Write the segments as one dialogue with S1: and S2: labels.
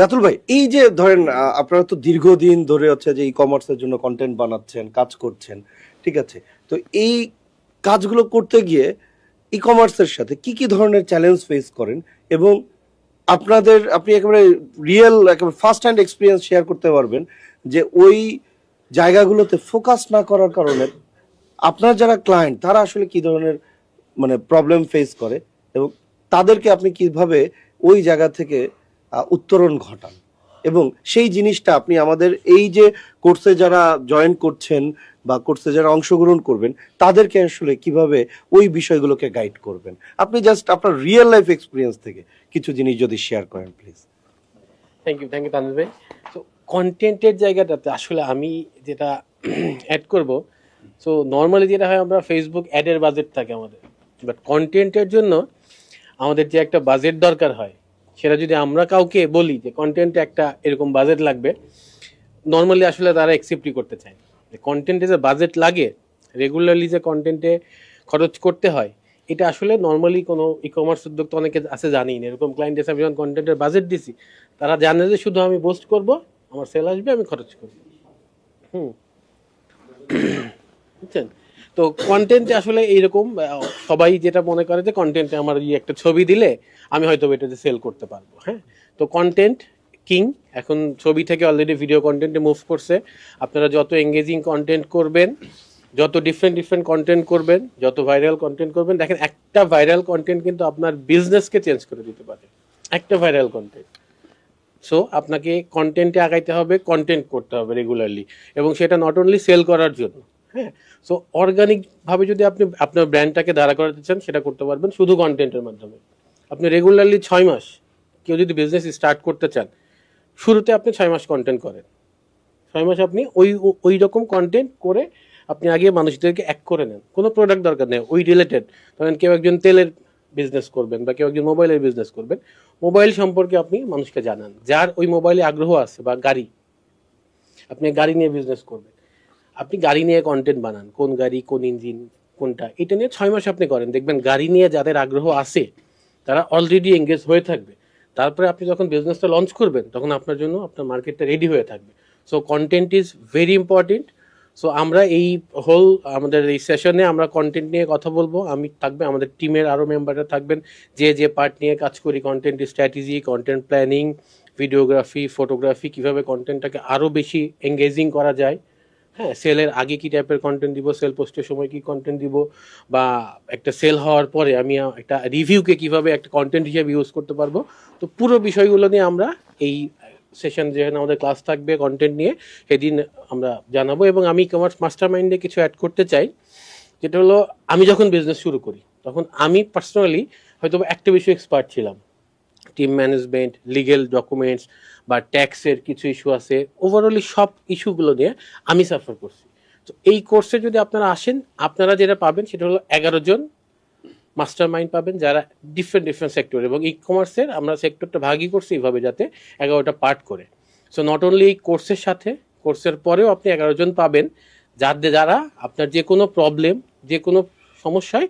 S1: রাতুল ভাই, এই যে ধরেন আপনারা তো দীর্ঘদিন ধরে হচ্ছে যে ই কমার্সের জন্য কন্টেন্ট বানাচ্ছেন, কাজ করছেন, ঠিক আছে? তো এই কাজগুলো করতে গিয়ে ই কমার্সের সাথে কি কি ধরনের চ্যালেঞ্জ ফেস করেন? এবং আপনাদের, আপনি একেবারে রিয়েল একেবারে ফার্স্ট হ্যান্ড এক্সপিরিয়েন্স শেয়ার করতে পারবেন যে ওই জায়গাগুলোতে ফোকাস না করার কারণে আপনার যারা ক্লায়েন্ট তারা আসলে কি ধরনের মানে প্রবলেম ফেস করে? এবং তাদেরকে আপনি কীভাবে ওই জায়গা থেকে উত্তরণ ঘটান। এবং সেই জিনিসটা আপনি আমাদের এই যে কোর্সে যারা জয়েন করছেন বা কোর্সে যারা অংশগ্রহণ করবেন, তাদেরকে আসলে কীভাবে ওই বিষয়গুলোকে গাইড করবেন? আপনি জাস্ট আপনার রিয়েল লাইফ এক্সপিরিয়েন্স থেকে কিছু জিনিস যদি শেয়ার করেন please
S2: thank you thank you Tanvir ভাই। তো কন্টেন্টের জায়গাটাতে আসলে আমি যেটা অ্যাড করব সো নর্মালি যেটা হয়, আমরা ফেসবুক অ্যাডের বাজেট থাকে আমাদের। বাট কন্টেন্টের জন্য আমাদের যে একটা বাজেট দরকার হয় সেটা যদি আমরা কাউকে বলি যে কন্টেন্টে একটা এরকম বাজেট লাগবে নর্মালি আসলে তারা অ্যাকসেপ্টই করতে চায়। কন্টেন্টে যে বাজেট লাগে রেগুলারলি যে কন্টেন্টে খরচ করতে হয়, এটা আসলে নর্মালি কোনো ই কমার্স উদ্যোক্তা অনেকে আছে জানি না। এরকম ক্লায়েন্ট এসে আমি যখন কন্টেন্টের বাজেট দিছি, তারা জানে যে শুধু আমি পোস্ট করব, আমার সেল আসবে, আমি খরচ করব। হুম। বুঝছেন? তো কন্টেন্টে আসলে এইরকম সবাই যেটা মনে করে যে কন্টেন্টে আমার এই একটা ছবি দিলে আমি হয়তো এটাতে সেল করতে পারব হ্যাঁ? তো কন্টেন্ট কিং এখন ছবি থেকে অলরেডি ভিডিও কন্টেন্টে মুভ করছে। আপনারা যত এঙ্গেজিং কন্টেন্ট করবেন, যত ডিফারেন্ট ডিফারেন্ট কন্টেন্ট করবেন, যত ভাইরাল কন্টেন্ট করবেন, দেখেন একটা ভাইরাল কন্টেন্ট কিন্তু আপনার বিজনেসকে চেঞ্জ করে দিতে পারে। একটা ভাইরাল কন্টেন্ট সো আপনাকে কন্টেন্টে আগাইতে হবে কন্টেন্ট করতে হবে রেগুলারলি এবং সেটা নট অনলি সেল করার জন্য হ্যাঁ সো অর্গানিকভাবে যদি আপনি আপনার ব্র্যান্ডটাকে দাঁড়া করাতে চান, সেটা করতে পারবেন শুধু কন্টেন্টের মাধ্যমে। আপনি রেগুলারলি ছয় মাস কেউ যদি বিজনেস স্টার্ট করতে চান, শুরুতে আপনি ছয় মাস কন্টেন্ট করেন। ছয় মাস আপনি ওই ওই রকম কন্টেন্ট করে আপনি আগে মানুষদেরকে এক করে নেন। কোনো প্রোডাক্ট দরকার নেই, ওই রিলেটেড ধরেন কেউ একজন তেলের বিজনেস করবেন বা কেউ একজন মোবাইলের বিজনেস করবেন। মোবাইল সম্পর্কে আপনি মানুষকে জানান। যার ওই মোবাইলে আগ্রহ আছে বা গাড়ি, আপনি গাড়ি নিয়ে বিজনেস করবেন। আপনি গাড়ি নিয়ে কন্টেন্ট বানান, কোন গাড়ি, কোন ইঞ্জিন কোনটা, এটা নিয়ে ছয় মাস আপনি করেন। দেখবেন গাড়ি নিয়ে যাদের আগ্রহ আছে, তারা অলরেডি এঙ্গেজ হয়ে থাকবে। তারপরে আপনি যখন বিজনেসটা লঞ্চ করবেন, তখন আপনার জন্য আপনার মার্কেটটা রেডি হয়ে থাকবে। So content is very important so আমরা এই হোল আমাদের এই সেশনে আমরা কন্টেন্ট নিয়ে কথা বলব। আমি থাকবে, আমাদের টিমের আরও মেম্বাররা থাকবেন। যে যে পার্ট নিয়ে কাজ করি content strategy content planning videography photography কীভাবে কন্টেন্টটাকে আরও বেশি এঙ্গেজিং করা যায়। হ্যাঁ সেলের আগে কি টাইপের কন্টেন্ট দিব সেল পোস্টের সময় কি কন্টেন্ট দিব, বা একটা সেল হওয়ার পরে আমি একটা রিভিউকে কীভাবে একটা কন্টেন্ট হিসেবে ইউজ করতে পারব? তো পুরো বিষয়গুলো নিয়ে আমরা এই সেশন যেখানে আমাদের ক্লাস থাকবে কন্টেন্ট নিয়ে সেদিন আমরা জানাব এবং আমি কমার্স মাস্টার মাইন্ডে কিছু অ্যাড করতে চাই, যেটা হলো আমি যখন বিজনেস শুরু করি, তখন আমি পার্সোনালি হয়তো একটা বিষয়ে এক্সপার্ট ছিলাম। টিম ম্যানেজমেন্ট লিগেল ডকুমেন্টস বা ট্যাক্সের কিছু ইস্যু আছে ওভারঅলি সব ইস্যুগুলো নিয়ে আমি সাফার করছি। তো এই কোর্সে যদি আপনারা আসেন, আপনারা যেটা পাবেন সেটা হলো এগারো জন মাস্টার মাইন্ড পাবেন যারা ডিফারেন্ট ডিফারেন্ট সেক্টর এবং ই কমার্সের আমরা সেক্টরটা ভাগই করছি এইভাবে যাতে এগারোটা পার্ট করে। সো নট অনলি এই কোর্সের সাথে কোর্সের পরেও আপনি এগারো জন পাবেন, যাদের যারা আপনার যে কোনো প্রবলেম যে কোনো সমস্যায়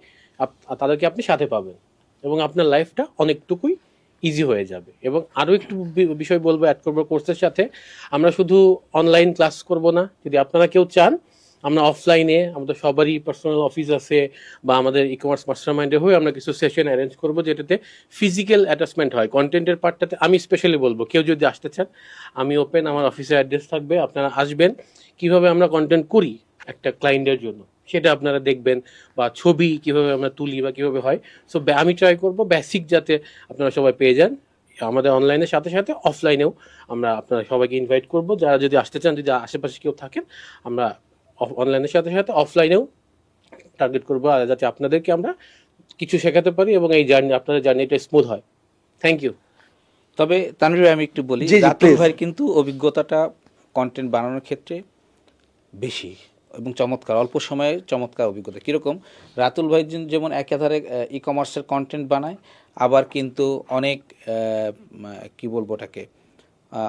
S2: তাদেরকে আপনি সাথে পাবেন এবং আপনার লাইফটা অনেকটুকুই ইজি হয়ে যাবে। এবং আরও একটু বিষয় বলব অ্যাড করব কোর্সের সাথে। আমরা শুধু অনলাইন ক্লাস করব না। যদি আপনারা কেউ চান, আমরা অফলাইনে আমাদের সবারই পার্সোনাল অফিস আছে বা আমাদের ই কমার্স মাস্টার মাইন্ডে হয়ে আমরা কিছু সেশন অ্যারেঞ্জ করব যেটাতে ফিজিক্যাল অ্যাটাচমেন্ট হয়। কন্টেন্টের পার্টটাতে আমি স্পেশালি বলব, কেউ যদি আসতে চান, আমি ওপেন আমার অফিসের অ্যাড্রেস থাকবে, আপনারা আসবেন। কীভাবে আমরা কন্টেন্ট করি একটা ক্লায়েন্টের জন্য? সেটা আপনারা দেখবেন বা ছবি কীভাবে আমরা তুলি বা কীভাবে হয়। সো আমি ট্রাই করব বেসিক যাতে আপনারা সবাই পেয়ে যান। আমাদের অনলাইনের সাথে সাথে অফলাইনেও আমরা আপনারা সবাইকে ইনভাইট করব। যারা যদি আসতে চান যদি আশেপাশে কেউ থাকেন আমরা অনলাইনের সাথে সাথে অফলাইনেও টার্গেট করব আর যাতে আপনাদেরকে আমরা কিছু শেখাতে পারি এবং এই জার্নি আপনাদের জার্নিটা স্মুথ হয়। থ্যাংক ইউ
S3: তবে তানভীর ভাই আমি একটু বলি রাতুল ভাইয়ের কিন্তু অভিজ্ঞতাটা কন্টেন্ট বানানোর ক্ষেত্রে বেশি। এবং চমৎকার, অল্প সময়ে চমৎকার অভিজ্ঞতা। কীরকম? রাতুল ভাই যেমন একাধারে ই কমার্সের কন্টেন্ট বানায়, আবার কিন্তু অনেক কি বলব ওটাকে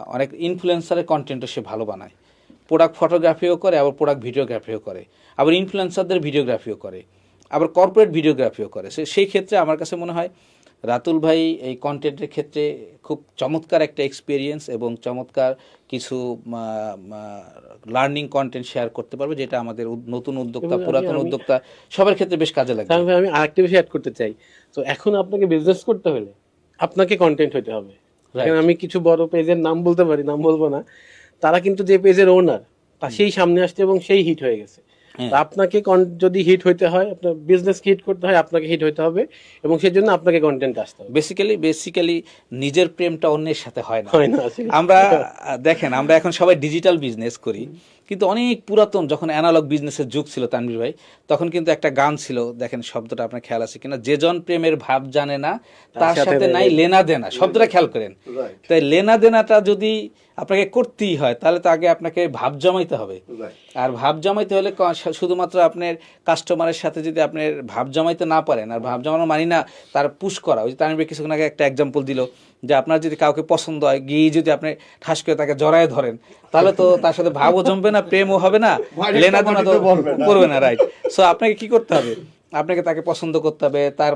S3: অনেক ইনফ্লুয়েন্সারের কন্টেন্টও সে ভালো বানায়। প্রোডাক্ট ফটোগ্রাফিও করে, আবার প্রোডাক্ট ভিডিওগ্রাফিও করে। আবার ইনফ্লুয়েন্সারদের ভিডিওগ্রাফিও করে। আবার কর্পোরেট ভিডিওগ্রাফিও করে। সে- সেই ক্ষেত্রে আমার কাছে মনে হয়, রাতুল ভাই এই কন্টেন্টের ক্ষেত্রে খুব চমৎকার একটা এক্সপিরিয়েন্স এবং চমৎকার কিছু লার্নিং কন্টেন্ট শেয়ার করতে পারবে যেটা আমাদের নতুন উদ্যোক্তা পুরাতন উদ্যোক্তা সবার ক্ষেত্রে বেশ কাজে
S2: তাহলে আমি আরেকটা বিষয় অ্যাড করতে চাই। তো এখন আপনাকে বিজনেস করতে হলে আপনাকে কন্টেন্ট হতে হবে। আমি কিছু বড় পেজের নাম বলতে পারি নাম বলব না। তারা কিন্তু যে পেজের ওনার তা সেই সামনে আসছে এবং সেই হিট হয়ে গেছে। আপনাকে যদি হিট হইতে হয় আপনার বিজনেস হিট করতে হয় আপনাকে হিট হইতে হবে এবং সেজন্য আপনাকে কন্টেন্ট আসতে হবে।
S3: বেসিক্যালি বেসিক্যালি নিজের প্রেমটা অন্যের সাথে হয় না।
S2: হয় না
S3: আমরা দেখেন আমরা এখন সবাই ডিজিটাল বিজনেস করি কিন্তু অনেক পুরাতন যখন অ্যানালগ বিজনেসের যুগ ছিল তানভীর ভাই তখন কিন্তু একটা গান ছিল দেখেন শব্দটা আপনার খেয়াল আছে কিনা? যে জন প্রেমের ভাব জানে না তার
S2: সাথে
S3: নাই লেনা দেনা শব্দটা খেয়াল করেন। তাই লেনা দেনাটা যদি আপনাকে করতেই হয় তাহলে তো আগে আপনাকে ভাব জমাইতে হবে। আর ভাব জমাইতে হলে শুধুমাত্র আপনার কাস্টমারের সাথে যদি আপনার ভাব জমাইতে না পারেন আর ভাব জমানো মানি না তার পুশ করা। ওই যে তানভীর ভাই কিছুক্ষণ আগে একটা এক্সাম্পল দিল যে আপনার যদি কাউকে পছন্দ হয় গিয়ে যদি আপনি ঠাস করে তাকে জড়ায় ধরেন তাহলে তো তার সাথে ভাবও জমবে না প্রেমও হবে না লেনা দেনা তো। করবে না রাইট সো আপনাকে কি করতে হবে? আপনাকে তাকে পছন্দ করতে হবে তার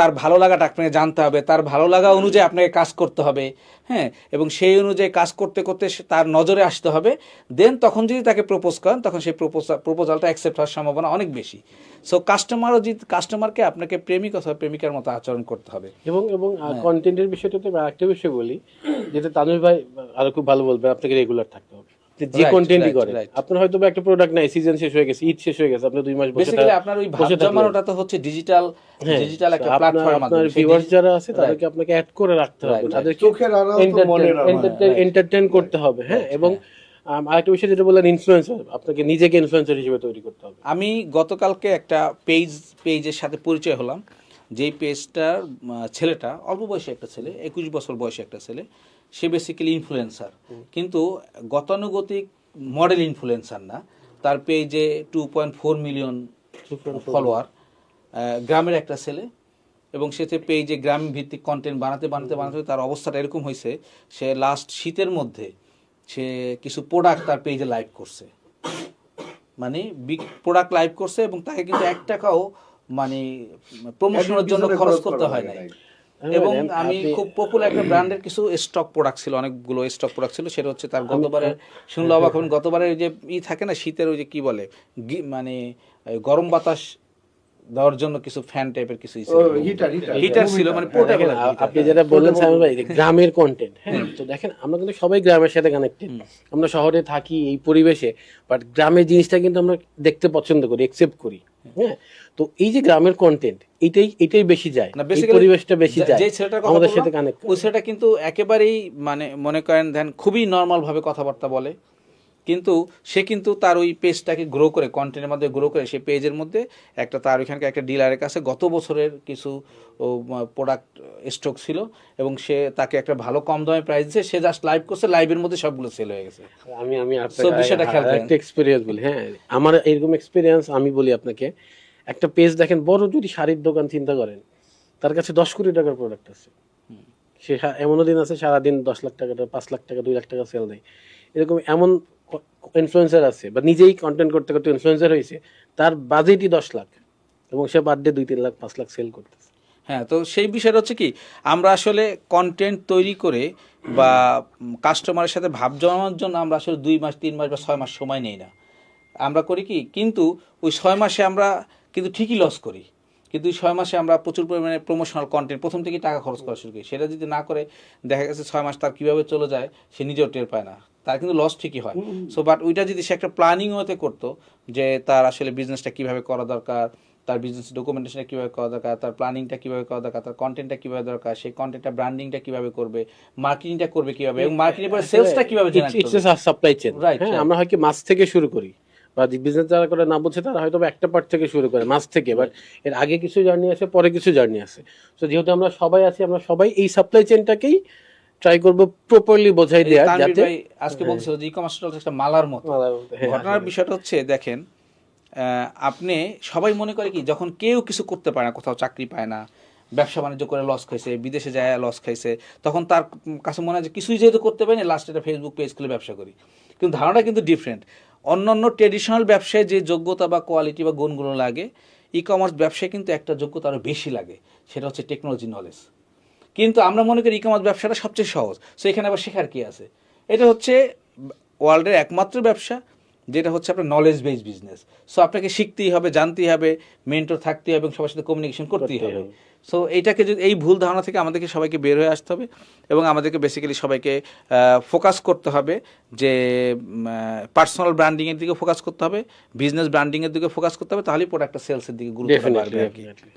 S3: তার ভালো লাগাটা আপনাকে জানতে হবে তার ভালো লাগা অনুযায়ী আপনাকে কাজ করতে হবে হ্যাঁ? এবং সেই অনুযায়ী কাজ করতে করতে তার নজরে আসতে হবে। দেন তখন যদি তাকে প্রপোজ করেন তখন সেই প্রপোজাল প্রপোজালটা অ্যাকসেপ্ট হওয়ার সম্ভাবনা অনেক বেশি। সো কাস্টমারও যদি কাস্টমারকে আপনাকে প্রেমিক অথবা প্রেমিকার মতো আচরণ করতে হবে।
S2: এবং এবং
S3: হ্যাঁ।
S2: কন্টেন্টের বিষয়টাতে আমি আরেকটা বিষয় বলি যেটা তানুর ভাই আরও খুব ভালো বলবে আপনাকে রেগুলার থাকতে হবে। যে কন্টেন্টই করে। আপনার হয়তো একটা প্রোডাক্ট নাই সিজন শেষ হয়ে গেছে ঈদ শেষ হয়ে গেছে আপনি দুই মাস বসে
S3: আপনার ওই ভাব জমানোটা তো হচ্ছে ডিজিটাল
S2: হ্যাঁ,
S3: ডিজিটাল একটা প্ল্যাটফর্ম
S2: আপনার ভিউয়ার্স যারা আছে তাদেরকে আপনাকে অ্যাড করে রাখতে হবে। তাদের
S1: চোখের আড়াল তো মনের
S2: এন্টারটেইন করতে হবে হ্যাঁ? এবং আরেকটা বিষয় যেটা বললেন ইনফ্লুয়েন্সার আপনাকে নিজেকে ইনফ্লুয়েন্সার হিসেবে তৈরি করতে হবে।
S3: আমি গতকালকে একটা পেজ পেজের সাথে পরিচয় হলাম। যেই পেজটার ছেলেটা অল্প বয়সী একটা ছেলে একুশ বছর বয়সী একটা ছেলে সে বেসিক্যালি ইনফ্লুয়েন্সার কিন্তু গতানুগতিক মডেল ইনফ্লুয়েন্সার না। তার পেজে two point four million follower গ্রামের একটা ছেলে। এবং সেতে পেজে গ্রাম ভিত্তিক কন্টেন্ট বানাতে বানাতে বানাতে তার অবস্থাটা এরকম হয়েছে সে লাস্ট শীতের মধ্যে সে কিছু প্রোডাক্ট তার পেজে লাইভ করছে। মানে বিগ প্রোডাক্ট লাইভ করছে এবং তাকে কিন্তু এক টাকাও মানে প্রমোশনের জন্য খরচ করতে হয় নাই। এবং আমি খুব পপুলার একটা ব্র্যান্ডের কিছু স্টক প্রোডাক্ট ছিল অনেকগুলো স্টক প্রোডাক্ট ছিল সেটা হচ্ছে তার গতবারের শুনলে অবাক হবেন গতবারের ওই যে ই থাকে না শীতের ওই যে কি বলে মানে গরম বাতাস দেওয়ার জন্য কিছু ফ্যান টাইপের কিছু. হিটার ছিল মানে পোর্টেবল
S2: আপনি যেটা বললেন সাইমন ভাই গ্রামের কন্টেন্ট হ্যাঁ তো দেখেন আমরা কিন্তু সবাই গ্রামের সাথে কানেক্টেড আমরা শহরে থাকি এই পরিবেশে বাট গ্রামের জিনিসটা কিন্তু আমরা দেখতে পছন্দ করি একসেপ্ট করি হ্যাঁ। তো এই যে গ্রামের কন্টেন্ট এটাই এটাই বেশি যায়। পরিবেশটা বেশি যায়
S3: যে ছেলেটার কথা
S2: আমাদের সাথে কানেক্ট
S3: ওই ছেলেটা কিন্তু একেবারেই মানে মনে করেন ধ্যান খুবই নর্মাল ভাবে কথাবার্তা বলে। কিন্তু সে কিন্তু তার ওই পেজটাকে গ্রো করে কন্টেন্টের মধ্যে গ্রো করে সে পেজের মধ্যে একটা তার ওইখানকার একটা ডিলারের কাছে গত বছরের কিছু প্রোডাক্ট স্টক ছিল এবং সে তাকে একটা ভালো কম দামে প্রাইস দিয়েছে। সে জাস্ট লাইভ করছে লাইভের মধ্যে সবগুলো সেল হয়ে গেছে।
S2: আমি আমি
S3: So, বিষয়টা খেয়াল করেন।
S2: একটা এক্সপিরিয়েন্স বলি হ্যাঁ আমার এরকম এক্সপিরিয়েন্স আমি বলি আপনাকে। একটা পেজ দেখেন বড় যদি শাড়ির দোকান চিন্তা করেন তার কাছে দশ কোটি টাকার প্রোডাক্ট আছে। সে এমনও দিন আছে সারাদিন দশ লাখ টাকা পাঁচ লাখ টাকা দুই লাখ টাকা সেল দেয়। এরকম এমন ইনফ্লুয়েন্সার আছে, বা নিজেই কন্টেন্ট করতে করতে ইনফ্লুয়েন্সার হয়েছে, তার বাজেটই দশ লাখ, এবং সে বার্থডে দুই তিন লাখ, পাঁচ লাখ সেল করতেছে।
S3: হ্যাঁ তো সেই বিষয়টা হচ্ছে কি, আমরা আসলে কন্টেন্ট তৈরি করে বা কাস্টমারের সাথে ভাব জমানোর জন্য আমরা আসলে দুই মাস, তিন মাস বা ছয় মাস সময় নেই না। আমরা করি কি, কিন্তু ওই ছয় মাসে আমরা কিন্তু ঠিকই লস করি। কিন্তু ওই ছয় মাসে আমরা প্রচুর পরিমাণে প্রমোশনাল কন্টেন্ট প্রথম থেকেই টাকা খরচ করা শুরু করি। সেটা যদি না করে দেখা গেছে ছয় মাস তার কীভাবে চলে যায় সে নিজেও টের পায় না। তার কিন্তু লস ঠিকই হয়। সো বাট ওইটা যদি সে একটা প্ল্যানিং হতে করতো যে তার আসলে বিজনেসটা কীভাবে করা দরকার তার বিজনেস ডকুমেন্টেশনটা কীভাবে করা দরকার তার প্ল্যানিংটা কীভাবে করা দরকার তার কন্টেন্টটা কীভাবে দরকার সেই কন্টেন্টটা ব্র্যান্ডিংটা কীভাবে করবে মার্কেটিংটা করবে কীভাবে এবং মার্কেটিং পরে সেলসটা কীভাবে
S2: সাপ্লাই চেন হ্যাঁ আমরা হয় কি মাছ থেকে শুরু করি। বা বিজনেস যারা করে না বুঝে তারা হয়তো একটা পার্ট থেকে শুরু করে মাছ থেকে বাট এর আগে কিছু জার্নি আছে পরে কিছু জার্নি আছে। তো যেহেতু আমরা সবাই আছি আমরা সবাই এই সাপ্লাই চেনটাকেই ট্রাই করব প্রপারলি বোঝাই যাতে
S3: আজকে বলছিল যে ই কমার্সটা একটা মালার মতো।
S2: হ্যাঁ,
S3: ঘটনার বিষয়টা হচ্ছে দেখেন আপনি সবাই মনে করে কি যখন কেউ কিছু করতে পারে না কোথাও চাকরি পায় না ব্যবসা বাণিজ্য করে লস খাইছে বিদেশে যায় লস খাইছে তখন তার কাছে মনে হয় যে কিছুই যেহেতু করতে পারি না লাস্টে একটা ফেসবুক পেজ খুলে ব্যবসা করি। কিন্তু ধারণাটা কিন্তু ডিফারেন্ট অন্যান্য ট্রেডিশনাল ব্যবসায় যে যোগ্যতা বা কোয়ালিটি বা গুণগুলো লাগে ই কমার্স ব্যবসায় কিন্তু একটা যোগ্যতা আরও বেশি লাগে, সেটা হচ্ছে টেকনোলজি নলেজ কিন্তু আমরা মনে করি ই কমার্স ব্যবসাটা সবচেয়ে সহজ। সো এখানে আবার শেখার কী আছে? এটা হচ্ছে ওয়ার্ল্ডের একমাত্র ব্যবসা যেটা হচ্ছে আপনার নলেজ বেস বিজনেস সো আপনাকে শিখতেই হবে জানতেই হবে মেন্টর থাকতেই হবে এবং সবার সাথে কমিউনিকেশন করতেই হবে। সো এইটাকে যদি এই ভুল ধারণা থেকে আমাদেরকে সবাইকে বের হয়ে আসতে হবে এবং আমাদেরকে বেসিক্যালি সবাইকে ফোকাস করতে হবে যে পার্সোনাল ব্র্যান্ডিংয়ের দিকে ফোকাস করতে হবে বিজনেস ব্র্যান্ডিংয়ের দিকে ফোকাস করতে হবে তাহলেই প্রোডাক্টটা সেলসের দিকে গুরুত্ব
S2: ডেফিনেটলি
S3: আর কি।